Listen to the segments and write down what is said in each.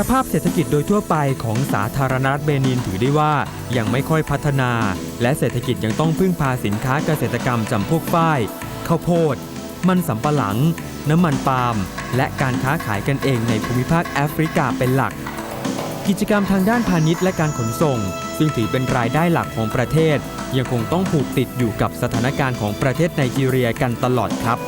สภาพเศรษฐกิจโดยทั่วไปของสาธารณรัฐเบนินถือได้ว่ายังไม่ค่อยพัฒนา และเศรษฐกิจยังต้องพึ่งพาสินค้าเกษตรกรรมจำพวกฝ้ายข้าวโพด มันสำปะหลัง น้ำมันปาล์มและการค้าขายกันเองในภูมิภาคแอฟริกาเป็นหลัก กิจกรรมทางด้านพาณิชย์และการขนส่ง ซึ่งถือเป็นรายได้หลักของประเทศ ยังคงต้องผูกติดอยู่กับสถานการณ์ของประเทศไนจีเรียกันตลอดครับ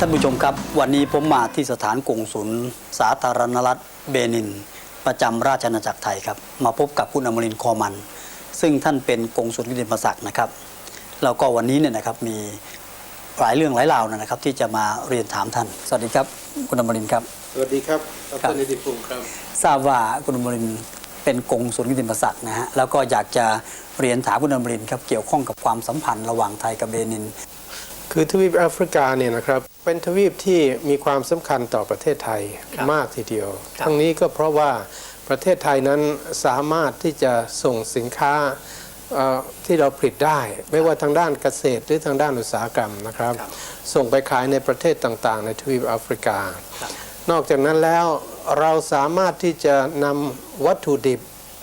ท่านผู้ชมครับ วันนี้ผมมาที่สถานกงศุลสาธารณรัฐเบนิน ประจำราชอาณาจักรไทยครับ มาพบกับคุณอมรินทร์คอมัน ซึ่งท่านเป็นกงศุลกิติมศักดิ์นะครับแล้วก็วันนี้เนี่ยนะครับมีหลายเรื่องหลายราวนะครับ ที่จะมาเรียนถามท่าน สวัสดีครับ คุณอมรินทร์ครับ สวัสดีครับดครับรนิติภูมิครับทราบว่าคุณอมรินทร์เป็นกงศุลกิติมศักดิ์นะฮะแล้วก็อยากจะเรียนถามคุณอมรินทร์ครับเกี่ยวข้องกับความสัมพันธ์ระหว่างไทยกับเบนิน คือทวีปแอฟริกาเนี่ยนะครับ เป็นทวีปที่มีความสำคัญต่อประเทศไทยครับมากทีเดียวครับทั้งนี้ก็เพราะว่าประเทศไทยนั้นสามารถที่จะส่งสินค้าเอ่อที่เราผลิตได้ ไม่ว่าทางด้านเกษตรหรือทางด้านอุตสาหกรรมนะครับครับส่งไปขายในประเทศต่างๆ ในทวีปแอฟริกาครับนอกจากนั้นแล้วเราสามารถที่จะนำวัตถุดิบ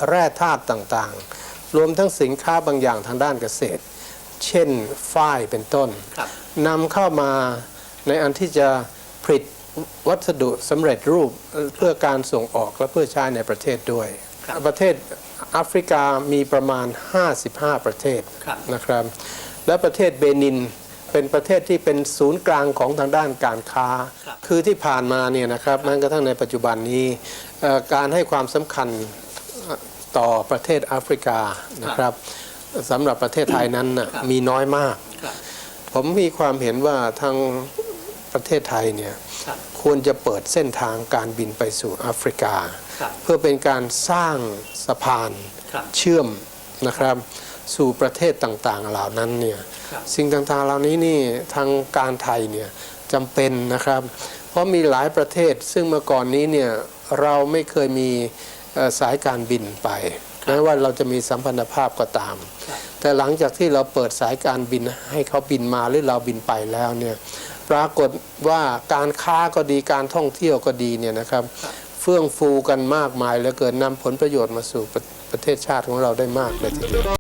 แร่ธาตุต่างๆ รวมทั้งสินค้าบางอย่างทางด้านเกษตร เช่นฝ้ายเป็นต้นครับนำเข้ามา ในอันที่จะผลิตวัสดุสำเร็จรูปเพื่อการส่งออกและเพื่อใช้ในประเทศด้วยครับประเทศแอฟริกามีประมาณ 55 ประเทศครับนะครับ และประเทศเบนินเป็นประเทศที่เป็นศูนย์กลางของทางด้านการค้าครับคือที่ผ่านมาเนี่ยนะครับแม้กระทั่งในปัจจุบันนี้เอ่อการให้ความสำคัญต่อประเทศแอฟริกานะครับสำหรับประเทศไทยนั้นน่ะครับมีน้อยมากครับผมมีความเห็นว่าทาง ประเทศไทยเนี่ยครับควรจะเปิดเส้นทางการบินไปสู่แอฟริกาครับเพื่อเป็นการสร้างสะพานครับเชื่อมนะครับสู่ประเทศต่างๆเหล่านั้นเนี่ยครับสิ่งต่างๆเหล่านี้นี่ทางการไทยเนี่ยจำเป็นนะครับ เพราะมีหลายประเทศซึ่งเมื่อก่อนนี้เนี่ยเราไม่เคยมีเอ่อสายการบินไปแม้ว่าเราจะมีสัมพันธภาพก็ตามครับแต่หลังจากที่เราเปิดสายการบินให้เขาบินมาหรือเราบินไปแล้วเนี่ย ปรากฏว่าการค้าก็ดีการท่องเที่ยวก็ดีเนี่ยนะครับ เฟื่องฟูกันมากมายเหลือเกินนำผลประโยชน์มาสู่ประประเทศชาติของเราได้มากเลยทีเดียว